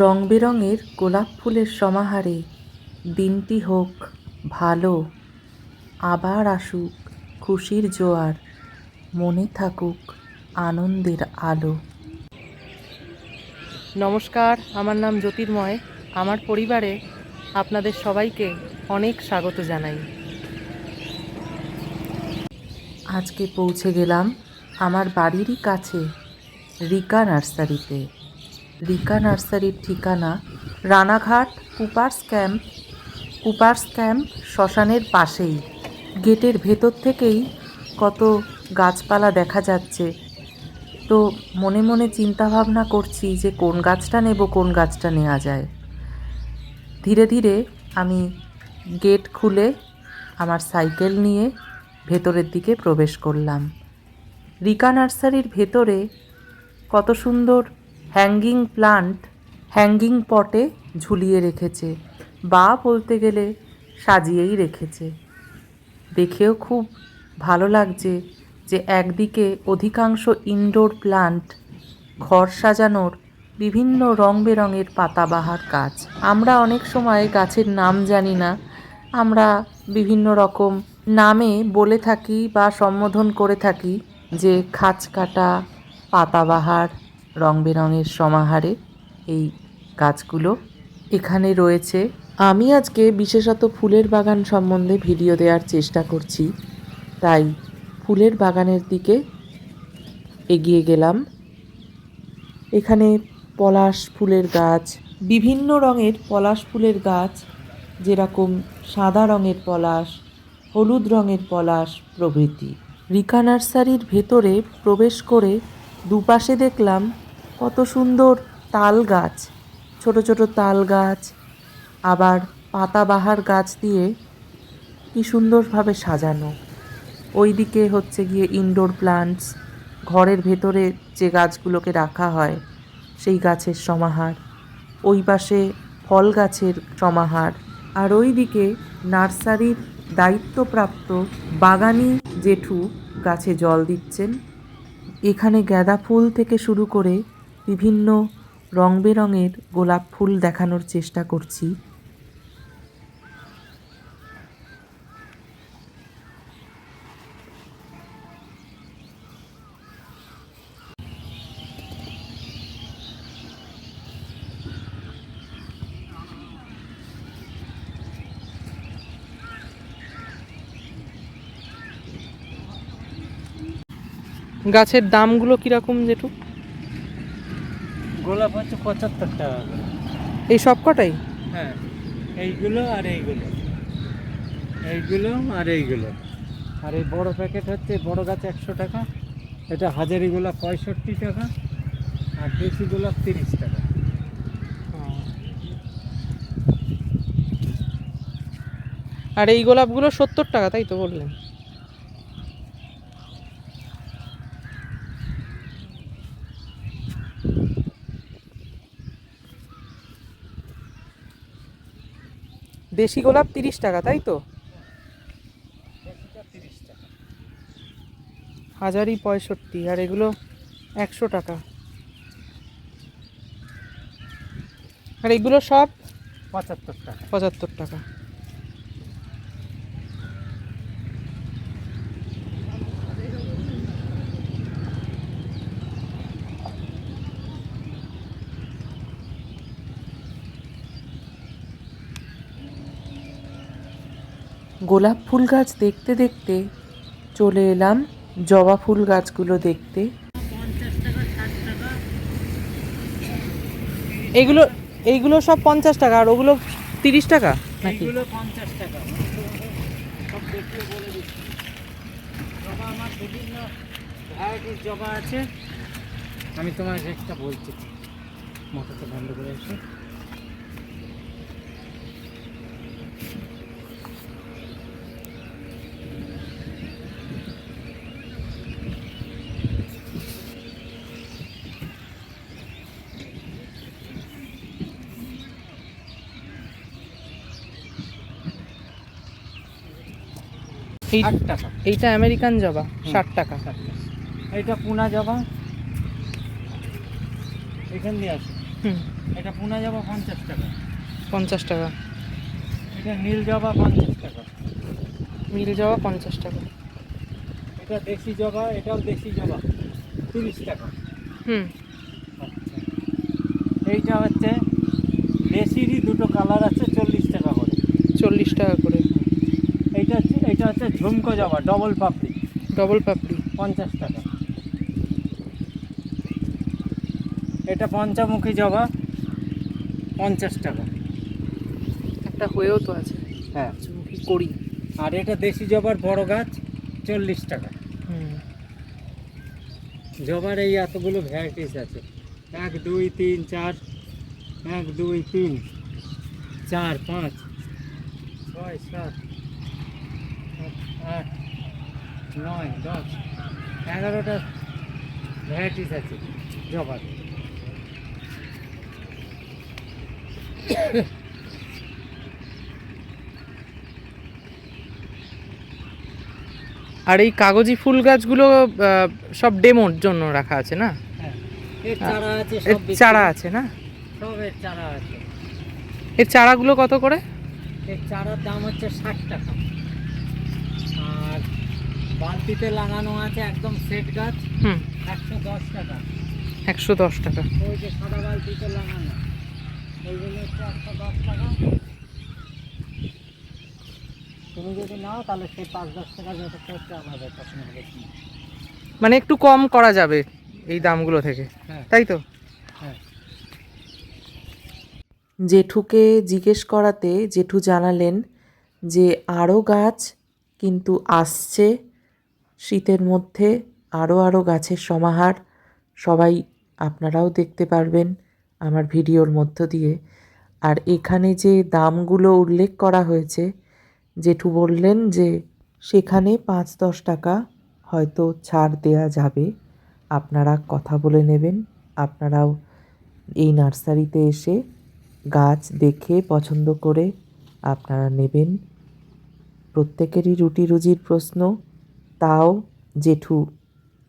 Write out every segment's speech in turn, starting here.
রং বেরঙের গোলাপ ফুলের সমাহারে দিনটি হোক ভালো আবার আসুক খুশির জোয়ার মনে থাকুক আনন্দের আলো। নমস্কার আমার নাম জ্যোতির্ময়। আমার পরিবারে আপনাদের সবাইকে অনেক স্বাগত জানাই। আজকে পৌঁছে গেলাম আমার বাড়িরই কাছে রিকা নার্সারিতে। রিকা নার্সারির ঠিকানা, Ranaghat, Cooper's Camp Cooper's Camp শ্মশানের পাশেই। গেটের ভেতর থেকেই কত গাছপালা দেখা যাচ্ছে। তো মনে মনে চিন্তা ভাবনা করছি যে কোন গাছটা নেব, কোন গাছটা নেওয়া যায়। ধীরে ধীরে আমি গেট খুলে আমার সাইকেল নিয়ে ভেতরের দিকে প্রবেশ করলাম। রিকা নার্সারির ভেতরে কত সুন্দর হ্যাঙ্গিং প্লান্ট হ্যাঙ্গিং পটে ঝুলিয়ে রেখেছে। বা বলতে গেলে সাজিয়েই রেখেছে। দেখেও খুব ভালো লাগছে যে একদিকে অধিকাংশ ইনডোর প্লান্ট ঘর সাজানোর বিভিন্ন রং বেরঙের পাতাবাহার কাজ। আমরা অনেক সময় গাছের নাম জানি না। আমরা বিভিন্ন রকম নামে বলে থাকি বা সম্বোধন করে থাকি যে খাঁচ কাটা, পাতাবাহার রং বেরঙের সমাহারে এই গাছগুলো। এখানে রয়েছে, আমি আজকে বিশেষত ফুলের বাগান সম্বন্ধে ভিডিও দেওয়ার চেষ্টা করছি। তাই ফুলের বাগানের দিকে এগিয়ে গেলাম। এখানে পলাশ ফুলের গাছ, বিভিন্ন রঙের পলাশ ফুলের গাছ, যেরকম সাদা রঙের পলাশ, হলুদ রঙের পলাশ প্রভৃতি। রিকা নার্সারির ভেতরে প্রবেশ করে দুপাশে দেখলাম কত সুন্দর তাল গাছ। ছোট ছোট তাল গাছ, আবার পাতাবাহার গাছ দিয়ে কি সুন্দরভাবে সাজানো। ওইদিকে হচ্ছে গিয়ে ইনডোর প্লান্টস ঘরের ভেতরে যে গাছগুলোকে রাখা হয়, সেই গাছের সমাহার। ওই পাশে ফল গাছের সমাহার। আর ওইদিকে নার্সারির দায়িত্বপ্রাপ্ত বাগানি জেঠু গাছে জল দিচ্ছেন। এখানে গাঁদা ফুল থেকে শুরু করে বিভিন্ন রং বেরঙের গোলাপ ফুল দেখানোর চেষ্টা করছি। গাছের দামগুলো কীরকম জেঠু? গোলাপ হচ্ছে পঁচাত্তর টাকা করে। এই সব কটাই? হ্যাঁ এইগুলো আর এইগুলো। এইগুলো আর এইগুলো। আর এই বড় প্যাকেট হচ্ছে বড় গাছ একশো টাকা এটা হাজারি গোলাপ পঁয়ষট্টি টাকা আর দেশি গোলাপ তিরিশ টাকা। আর এই গোলাপগুলো সত্তর টাকা তাই তো বললেন? দেশি গোলাপ তিরিশ টাকা তাই তো? হাজারই পঁয়ষট্টি আর এগুলো একশো টাকা। আর এগুলো সব? পঁচাত্তর টাকা। পঁচাত্তর টাকা। গোলাপ ফুল গাছ দেখতে দেখতে চলে এলাম জবা ফুল গাছগুলো দেখতে। টাকা এইগুলো সব পঞ্চাশ টাকা আর ওগুলো তিরিশ টাকা নাকি? পঞ্চাশ টাকা। আছে। আমি তোমার রেটটা বলছি। মোটরটা বন্ধ করে এসে ষাট টাকা। এইটা আমেরিকান জবা ষাট টাকা। টাকা পুনা জবা। এখান দিয়ে আসো। এটা পুনা জবা পঞ্চাশ টাকা। পঞ্চাশ টাকা। এটা নীল জবা পঞ্চাশ টাকা। মিল যাওয়া পঞ্চাশ টাকা। এটা দেশি জবা এটাও দেশি জবা। তিরিশ টাকা। হুম। আচ্ছা। এইটা হচ্ছে দেশিরই দুটো কালার আছে চল্লিশ টাকা করে। চল্লিশ টাকা করে। এইটা এইটা হচ্ছে ঝুমকো জবা ডবল পাপড়ি। ডবল পাপড়ি। পঞ্চাশ টাকা। এটা পঞ্চমুখী জবা পঞ্চাশ টাকা। একটা হয়েও তো আছে। হ্যাঁ। করি। আর এটা দেশি জবার বড় গাছ চল্লিশ টাকা। জবার এই এতগুলো ভ্যারাইটিস আছে। এক দুই তিন চার এক দুই তিন চার পাঁচ ছয় সাত আট নয় দশ এগারোটা ভ্যারাইটিস আছে জবার। আর এই কাগজি ফুল গাছগুলো সব ডেমোর জন্য রাখা আছে না? হ্যাঁ এর চারা আছে না? সব এর চারা আছে। এর চারাগুলো কত করে? এর চারার দাম হচ্ছে ষাট টাকা। বালতিতে লাগানো আছে একদম সেট গাছ হুম। একশো দশ টাকা। একশো দশ টাকা। ওই যে সাদা বালতিতে লাগানো। ওইগুলো হচ্ছে একশো দশ টাকা। তুমি যদি নাও তাহলে সেই পাঁচ দশ টাকা যত খরচা আমাদের তখন হবে মানে একটু কম করা যাবে এই দামগুলো থেকে হ্যাঁ। তাই তো? হ্যাঁ। জেঠুকে জিজ্ঞেস করাতে জেঠু জানালেন যে আরও গাছ কিন্তু আসছে। শীতের মধ্যে আরও আরও গাছের সমাহার। সবাই আপনারাও দেখতে পারবেন আমার ভিডিওর মধ্য দিয়ে। আর এখানে যে দামগুলো উল্লেখ করা হয়েছে, জেঠু বললেন যে সেখানে পাঁচ দশ টাকা হয়তো ছাড় দেয়া যাবে। আপনারা কথা বলে নেবেন। আপনারাও এই নার্সারিতে এসে গাছ দেখে পছন্দ করে আপনারা নেবেন। প্রত্যেকেরই রুটি রুজির প্রশ্ন। তাও জেঠু,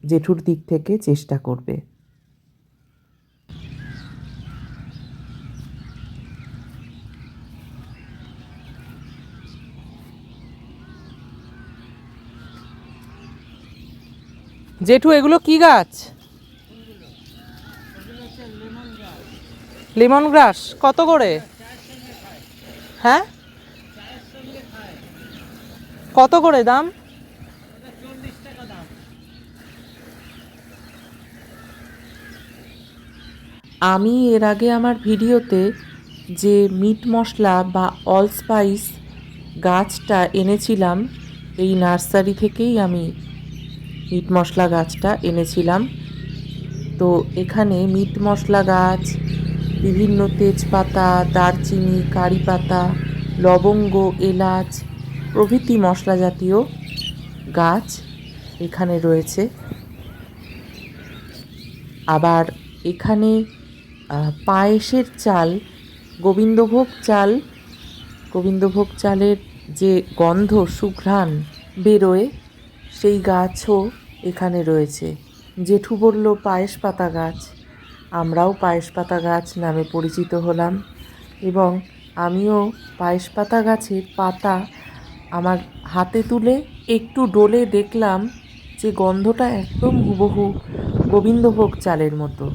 জেঠুর দিক থেকে চেষ্টা করবে। জেঠু, এগুলো কি গাছ? Lemon grass. কত করে? হ্যাঁ? কত করে দাম চল্লিশ টাকা দাম আমি এর আগে আমার ভিডিওতে যে মিট মশলা বা অল স্পাইস গাছটা এনেছিলাম, এই নার্সারি থেকেই আমি মিট মশলা গাছটা এনেছিলাম। তো এখানে মিট মশলা গাছ, বিভিন্ন তেজপাতা, দারচিনি, কারি পাতা, লবঙ্গ, এলাচ প্রভৃতি মশলা জাতীয় গাছ এখানে রয়েছে। আবার এখানে পায়েসের চাল, গোবিন্দভোগ চাল, গোবিন্দভোগ চালের যে গন্ধ, সুঘ্রাণ বেরোয়, সেই গাছও এখানে রয়েছে। জেঠু বলল, পায়েস পাতা গাছ। আমরাও পায়েস পাতা গাছ নামে পরিচিত হলাম এবং আমিও পায়েস পাতা গাছের পাতা আমার হাতে তুলে একটু ডোলে দেখলাম যে গন্ধটা একদম হুবহু গোবিন্দভোগ চালের মতো।